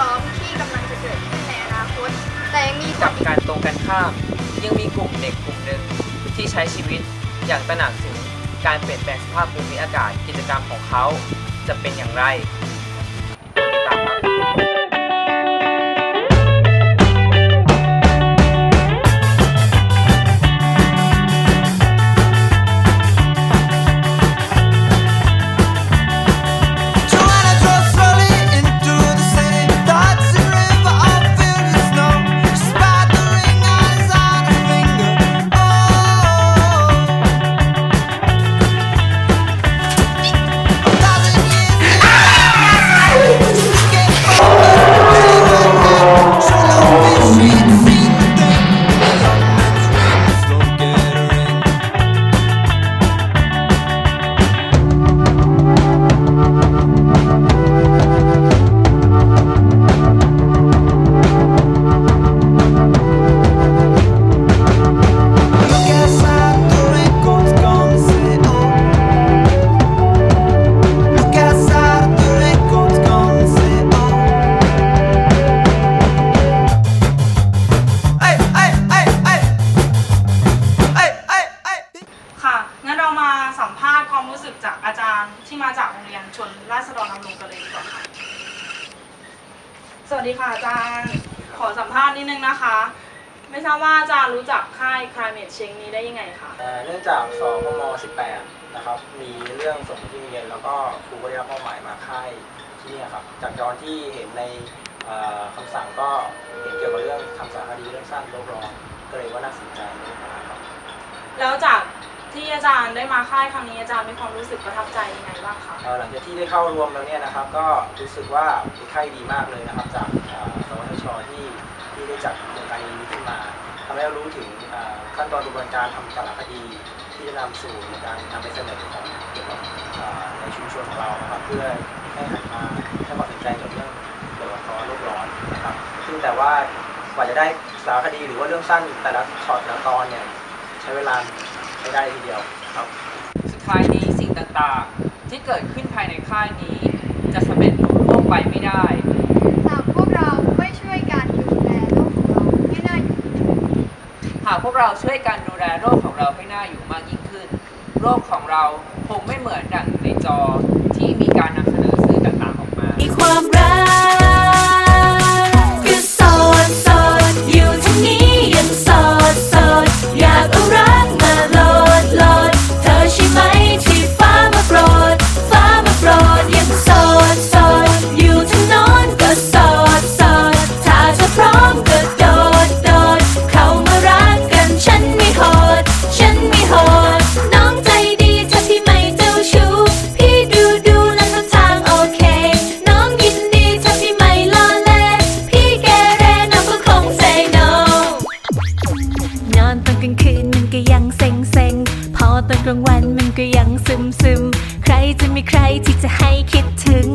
ล้อมที่กำลังจะเกิดขึ้นในอนาคต แต่ยังมีกับการตรงกันข้าม ยังมีกลุ่มเด็กกลุ่มหนึ่งที่ใช้ชีวิตอย่างตระหนักถึงการเปลี่ยนแปลงสภาพภูมิอากาศกิจกรรมของเขาจะเป็นอย่างไรติดตามครับ นราษฎรนำรงกันเลยดีกว่าค่ะสวัสดีค่ะอาจารย์ ขอสัมภาษณ์นิดนึงนะคะ ไม่ทราบว่าอาจารย์รู้จักค่าย Climate Change นี้ได้ยังไงคะ เอ่อเนื่องจากสพม18 นะครับ มีเรื่องส่งที่โรงเรียนแล้วก็ครูก็ได้รับมอบหมายมาค่ายที่นี่ครับ จากตอนที่เห็นในเอ่อคำสั่งก็เห็นเกี่ยวกับเรื่องทำสารคดีเรื่องสร้างโลกร้อนก็เลยว่าน่าสนใจนะครับแล้วจาก ที่อาจารย์ได้มาค่ายครั้งนี้อาจารย์มีความรู้สึกประทับใจยังไงบ้างคะเอ่อหลังจากที่ได้เข้ารวมแล้วเนี่ยนะครับ ก็รู้สึกว่าเป็นค่ายดีมากเลยนะครับ จากเอ่อสวทชที่ที่ได้จัดโครงการนี้ขึ้นมาทำให้เรารู้ถึงเอ่อขั้นตอนกระบวนการทำสารคดีที่จะนำสู่การนำไปเสนอของเกี่ยวกับเอ่อในชุมชนของเรานะครับเพื่อให้หันมาให้ความสนใจกับเรื่องเกี่ยวกับภาวะโลกร้อนนะครับซึ่งแต่ว่ากว่าจะได้สารคดีหรือว่าเรื่องสั้นแต่ละช็อตแต่ละตอนเนี่ย ใช้เวลา ใช้ได้ทีเดียวครับ สุดท้ายนี้สิ่งต่างๆ ที่เกิดขึ้นภายในค่ายนี้ จะสำเร็จลุล่วงไปไม่ได้ หากพวกเราไม่ช่วยกันดูแลโลกของเราให้น่าอยู่หากพวกเราช่วยกันดูแลโรคของเราให้น่าอยู่มากยิ่งขึ้นโรคของเราคงไม่เหมือนดังในจอที่มีการนำเสนอสื่อต่างๆออกมา มีความรัก คืนมันก็ยังเซ็งเซ็งพอตอนกลางวันมันก็ยังซึมซึมใครจะมีใครที่จะให้คิดถึง